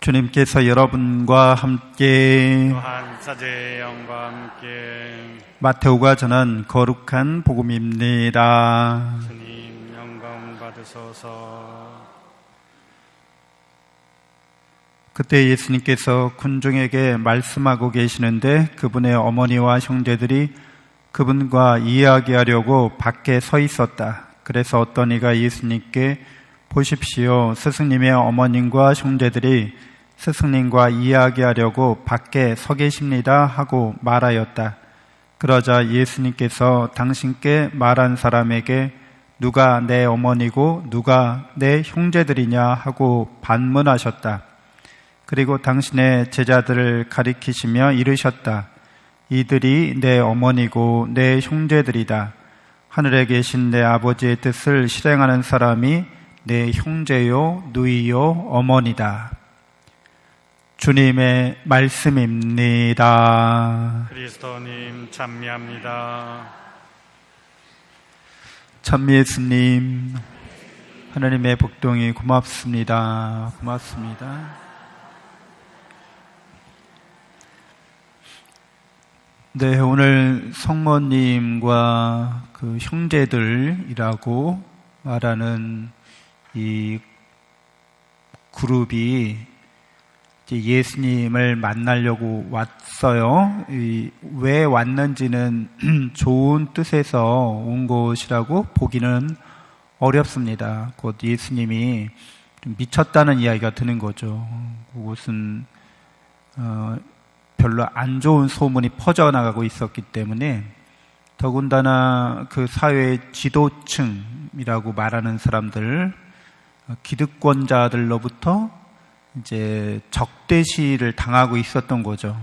주님께서 여러분과 함께 영과 마테오가 전한 거룩한 복음입니다. 주님 영광 받으소서 그때 예수님께서 군중에게 말씀하고 계시는데 그분의 어머니와 형제들이 그분과 이야기하려고 밖에 서 있었다. 그래서 어떤 이가 예수님께 보십시오. 스승님의 어머님과 형제들이 스승님과 이야기하려고 밖에 서 계십니다. 하고 말하였다. 그러자 예수님께서 당신께 말한 사람에게 누가 내 어머니고 누가 내 형제들이냐 하고 반문하셨다. 그리고 당신의 제자들을 가리키시며 이르셨다. 이들이 내 어머니고 내 형제들이다. 하늘에 계신 내 아버지의 뜻을 실행하는 사람이 내 형제요, 누이요, 어머니다. 주님의 말씀입니다. 그리스도님 찬미합니다 참 예수님, 하나님의 복동이 고맙습니다. 고맙습니다. 네, 오늘 성모님과 그 형제들이라고 말하는 이 그룹이 예수님을 만나려고 왔어요. 이왜 왔는지는 좋은 뜻에서 온 것이라고 보기는 어렵습니다. 곧 예수님이 좀 미쳤다는 이야기가 드는 거죠. 그것은 어, 별로 안 좋은 소문이 퍼져나가고 있었기 때문에 더군다나 그 사회의 지도층이라고 말하는 사람들, 어, 기득권자들로부터 이제 적대시를 당하고 있었던 거죠.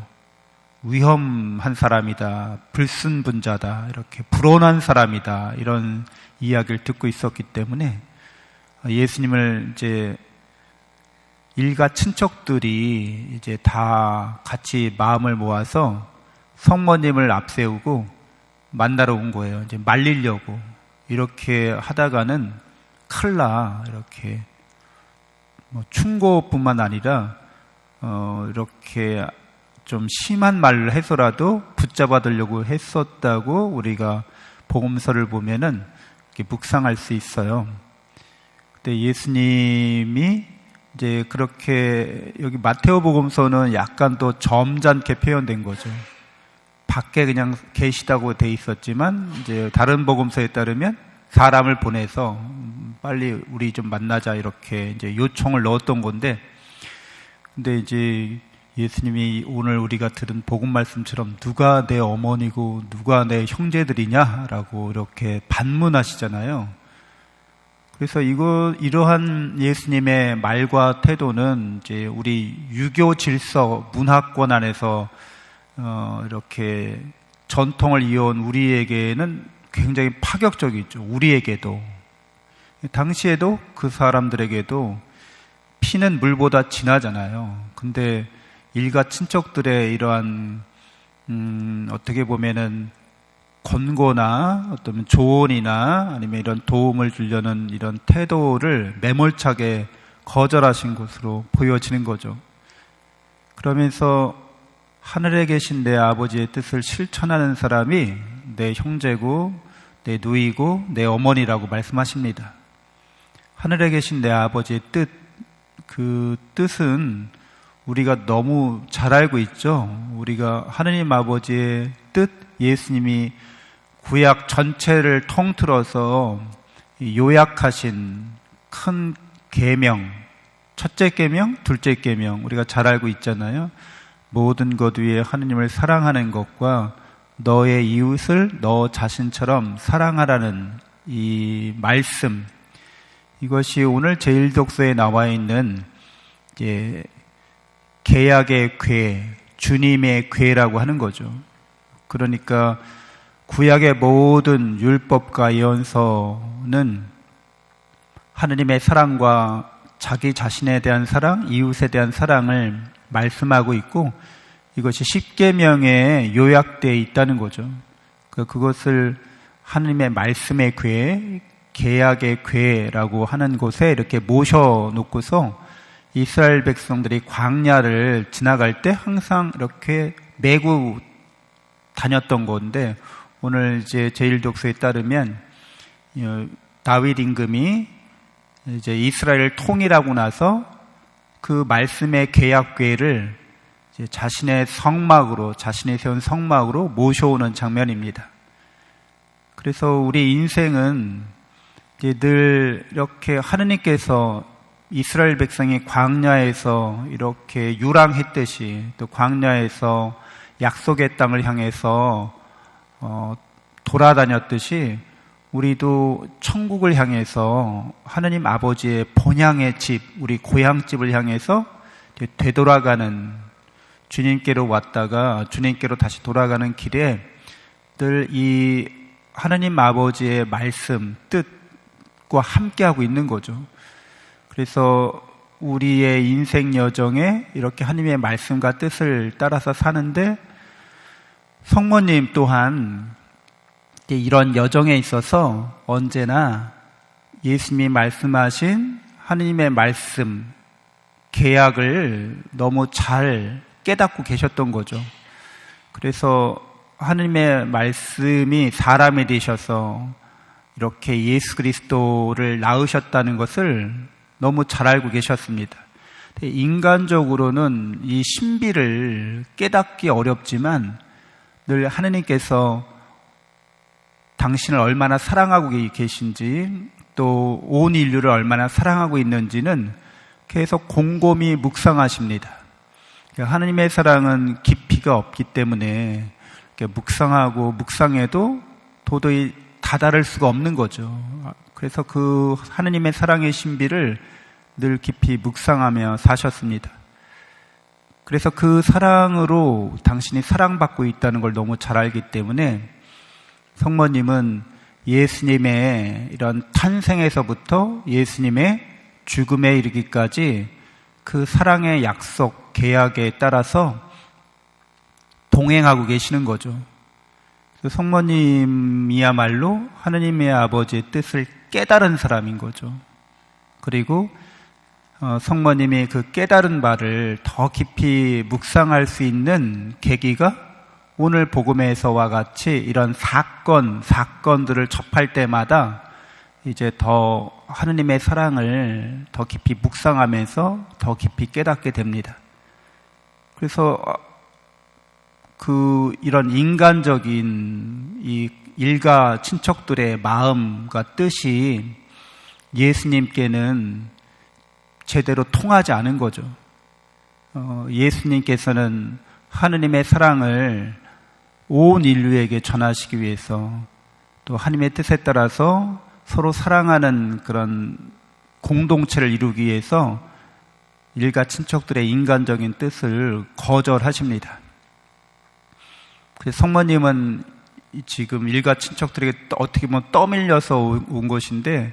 위험한 사람이다, 불순분자다, 이렇게 불온한 사람이다, 이런 이야기를 듣고 있었기 때문에 예수님을 이제 일가 친척들이 이제 다 같이 마음을 모아서 성모님을 앞세우고 만나러 온 거예요. 이제 말리려고. 이렇게 하다가는 칼라, 이렇게. 뭐 충고뿐만 아니라, 어, 이렇게 좀 심한 말을 해서라도 붙잡아들려고 했었다고 우리가 복음서를 보면은 묵상할 수 있어요. 근데 예수님이 이제 그렇게 여기 마테오 복음서는 약간 또 점잖게 표현된 거죠. 밖에 그냥 계시다고 돼 있었지만 이제 다른 복음서에 따르면 사람을 보내서 빨리 우리 좀 만나자 이렇게 이제 요청을 넣었던 건데 근데 이제 예수님이 오늘 우리가 들은 복음 말씀처럼 누가 내 어머니고 누가 내 형제들이냐라고 이렇게 반문하시잖아요. 그래서 이거 이러한 예수님의 말과 태도는 이제 우리 유교 질서 문화권 안에서 어 이렇게 전통을 이어온 우리에게는 굉장히 파격적이죠. 우리에게도 당시에도 그 사람들에게도 피는 물보다 진하잖아요. 근데 일가 친척들의 이러한 음 어떻게 보면은 권고나 어떤 조언이나 아니면 이런 도움을 주려는 이런 태도를 매몰차게 거절하신 것으로 보여지는 거죠. 그러면서 하늘에 계신 내 아버지의 뜻을 실천하는 사람이 내 형제고, 내 누이고, 내 어머니라고 말씀하십니다. 하늘에 계신 내 아버지의 뜻, 그 뜻은 우리가 너무 잘 알고 있죠. 우리가 하느님 아버지의 뜻, 예수님이 구약 전체를 통틀어서 요약하신 큰 계명, 첫째 계명, 둘째 계명 우리가 잘 알고 있잖아요. 모든 것 위에 하느님을 사랑하는 것과 너의 이웃을 너 자신처럼 사랑하라는 이 말씀 이것이 오늘 제일 독서에 나와 있는 이제 계약의 궤, 주님의 궤라고 하는 거죠. 그러니까 구약의 모든 율법과 예언서는 하느님의 사랑과 자기 자신에 대한 사랑, 이웃에 대한 사랑을 말씀하고 있고 이것이 십계명에 요약되어 있다는 거죠. 그, 그것을 하느님의 말씀의 궤, 계약의 궤라고 하는 곳에 이렇게 모셔놓고서 이스라엘 백성들이 광야를 지나갈 때 항상 이렇게 메고 다녔던 건데 오늘 이제 제일독서에 따르면 어, 다윗 임금이 이제 이스라엘을 통일하고 나서 그 말씀의 계약궤를 자신의 성막으로 자신이 세운 성막으로 모셔오는 장면입니다. 그래서 우리 인생은 늘 이렇게 하느님께서 이스라엘 백성이 광야에서 이렇게 유랑했듯이 또 광야에서 약속의 땅을 향해서 어, 돌아다녔듯이 우리도 천국을 향해서 하느님 아버지의 본향의 집, 우리 고향집을 향해서 되돌아가는 주님께로 왔다가 주님께로 다시 돌아가는 길에 늘 이 하느님 아버지의 말씀, 뜻 과 함께하고 있는 거죠. 그래서 우리의 인생 여정에 이렇게 하느님의 말씀과 뜻을 따라서 사는데 성모님 또한 이런 여정에 있어서 언제나 예수님이 말씀하신 하느님의 말씀, 계약을 너무 잘 깨닫고 계셨던 거죠. 그래서 하느님의 말씀이 사람이 되셔서 이렇게 예수 그리스도를 낳으셨다는 것을 너무 잘 알고 계셨습니다. 인간적으로는 이 신비를 깨닫기 어렵지만 늘 하느님께서 당신을 얼마나 사랑하고 계신지 또 온 인류를 얼마나 사랑하고 있는지는 계속 곰곰이 묵상하십니다. 그러니까 하느님의 사랑은 깊이가 없기 때문에 묵상하고 묵상해도 도저히 다다를 수가 없는 거죠. 그래서 그 하느님의 사랑의 신비를 늘 깊이 묵상하며 사셨습니다. 그래서 그 사랑으로 당신이 사랑받고 있다는 걸 너무 잘 알기 때문에 성모님은 예수님의 이런 탄생에서부터 예수님의 죽음에 이르기까지 그 사랑의 약속, 계약에 따라서 동행하고 계시는 거죠. 성모님이야말로 하느님의 아버지의 뜻을 깨달은 사람인 거죠. 그리고 어, 성모님이 그 깨달은 바를 더 깊이 묵상할 수 있는 계기가 오늘 복음에서와 같이 이런 사건, 사건들을 접할 때마다 이제 더 하느님의 사랑을 더 깊이 묵상하면서 더 깊이 깨닫게 됩니다. 그래서 그 이런 인간적인 이 일가 친척들의 마음과 뜻이 예수님께는 제대로 통하지 않은 거죠. 어, 예수님께서는 하느님의 사랑을 온 인류에게 전하시기 위해서 또 하나님의 뜻에 따라서 서로 사랑하는 그런 공동체를 이루기 위해서 일가 친척들의 인간적인 뜻을 거절하십니다. 그래서 성모님은 지금 일가 친척들에게 어떻게 보면 떠밀려서 온 것인데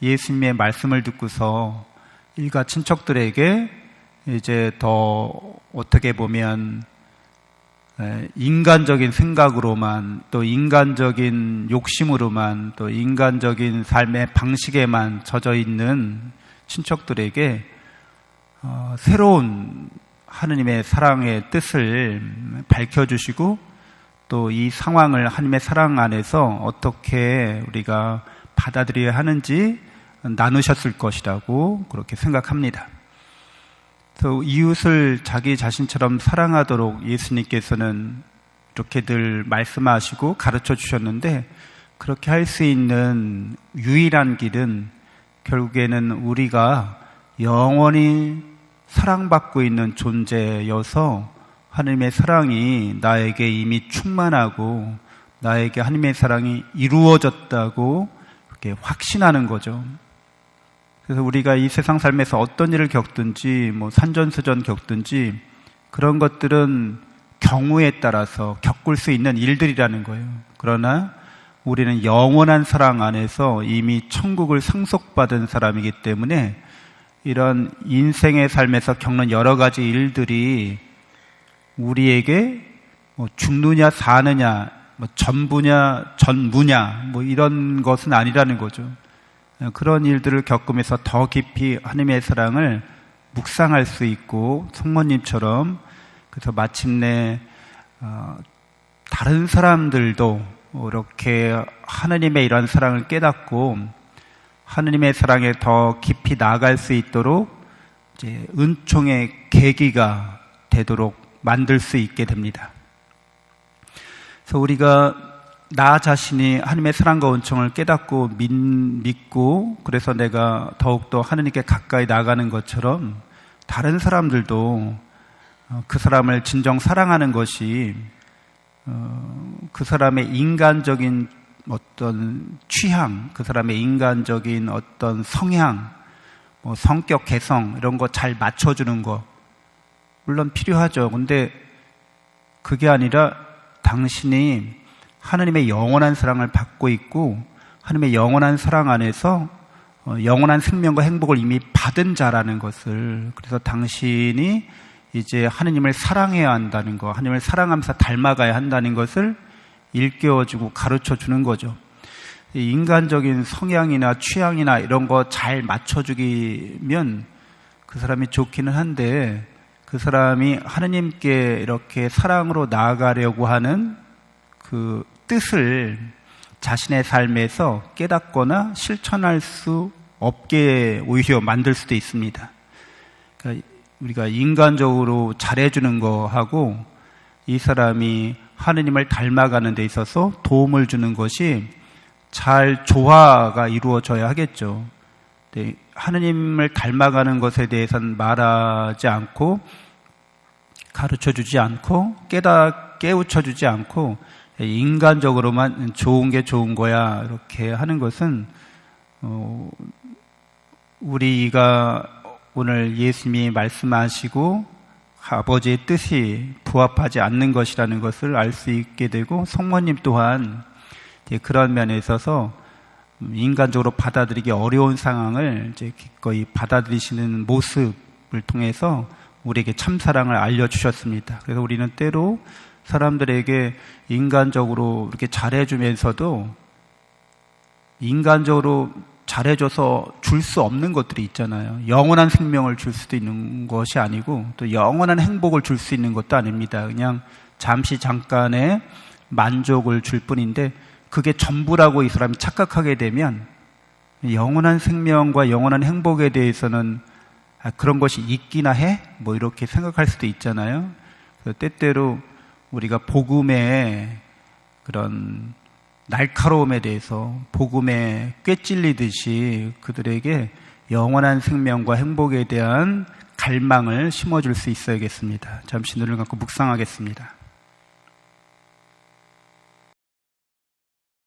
예수님의 말씀을 듣고서 일가 친척들에게 이제 더 어떻게 보면 인간적인 생각으로만 또 인간적인 욕심으로만 또 인간적인 삶의 방식에만 젖어 있는 친척들에게 어, 새로운 하느님의 사랑의 뜻을 밝혀주시고 또 이 상황을 하나님의 사랑 안에서 어떻게 우리가 받아들여야 하는지 나누셨을 것이라고 그렇게 생각합니다. 또 이웃을 자기 자신처럼 사랑하도록 예수님께서는 이렇게 늘 말씀하시고 가르쳐 주셨는데 그렇게 할 수 있는 유일한 길은 결국에는 우리가 영원히 사랑받고 있는 존재여서 하나님의 사랑이 나에게 이미 충만하고 나에게 하나님의 사랑이 이루어졌다고 이렇게 확신하는 거죠. 그래서 우리가 이 세상 삶에서 어떤 일을 겪든지 뭐 산전수전 겪든지 그런 것들은 경우에 따라서 겪을 수 있는 일들이라는 거예요. 그러나 우리는 영원한 사랑 안에서 이미 천국을 상속받은 사람이기 때문에 이런 인생의 삶에서 겪는 여러 가지 일들이 우리에게 뭐 죽느냐 사느냐 뭐 전부냐 전무냐 뭐 이런 것은 아니라는 거죠. 그런 일들을 겪으면서 더 깊이 하나님의 사랑을 묵상할 수 있고 성모님처럼 그래서 마침내 어, 다른 사람들도 이렇게 하느님의 이런 사랑을 깨닫고 하느님의 사랑에 더 깊이 나아갈 수 있도록 이제 은총의 계기가 되도록 만들 수 있게 됩니다. 그래서 우리가 나 자신이 하나님의 사랑과 은총을 깨닫고 믿, 믿고 그래서 내가 더욱더 하느님께 가까이 나가는 것처럼 다른 사람들도 어, 그 사람을 진정 사랑하는 것이 어, 그 사람의 인간적인 어떤 취향, 그 사람의 인간적인 어떤 성향, 뭐 성격 개성 이런 거 잘 맞춰주는 거 물론 필요하죠. 근데 그게 아니라 당신이 하나님의 영원한 사랑을 받고 있고 하나님의 영원한 사랑 안에서 어, 영원한 생명과 행복을 이미 받은 자라는 것을 그래서 당신이 이제 하느님을 사랑해야 한다는 거, 하느님을 사랑하면서 닮아가야 한다는 것을 일깨워주고 가르쳐 주는 거죠. 인간적인 성향이나 취향이나 이런 거 잘 맞춰주기면 그 사람이 좋기는 한데 그 사람이 하느님께 이렇게 사랑으로 나아가려고 하는 그 뜻을 자신의 삶에서 깨닫거나 실천할 수 없게 오히려 만들 수도 있습니다. 그러니까 우리가 인간적으로 잘해주는 거하고 이 사람이 하느님을 닮아가는 데 있어서 도움을 주는 것이 잘 조화가 이루어져야 하겠죠. 네, 하느님을 닮아가는 것에 대해서는 말하지 않고 가르쳐 주지 않고 깨다 깨우쳐 주지 않고 인간적으로만 좋은 게 좋은 거야 이렇게 하는 것은 어, 우리가 오늘 예수님이 말씀하시고 아버지의 뜻이 부합하지 않는 것이라는 것을 알 수 있게 되고 성모님 또한 그런 면에 있어서 인간적으로 받아들이기 어려운 상황을 이제 기꺼이 받아들이시는 모습을 통해서 우리에게 참 사랑을 알려주셨습니다. 그래서 우리는 때로 사람들에게 인간적으로 이렇게 잘해주면서도 인간적으로 잘해줘서 줄 수 없는 것들이 있잖아요. 영원한 생명을 줄 수도 있는 것이 아니고 또 영원한 행복을 줄 수 있는 것도 아닙니다. 그냥 잠시 잠깐의 만족을 줄 뿐인데 그게 전부라고 이 사람이 착각하게 되면 영원한 생명과 영원한 행복에 대해서는 아, 그런 것이 있기나 해? 뭐 이렇게 생각할 수도 있잖아요. 때때로 우리가 복음의 그런 날카로움에 대해서 복음에 꿰찔리듯이 그들에게 영원한 생명과 행복에 대한 갈망을 심어줄 수 있어야겠습니다. 잠시 눈을 감고 묵상하겠습니다.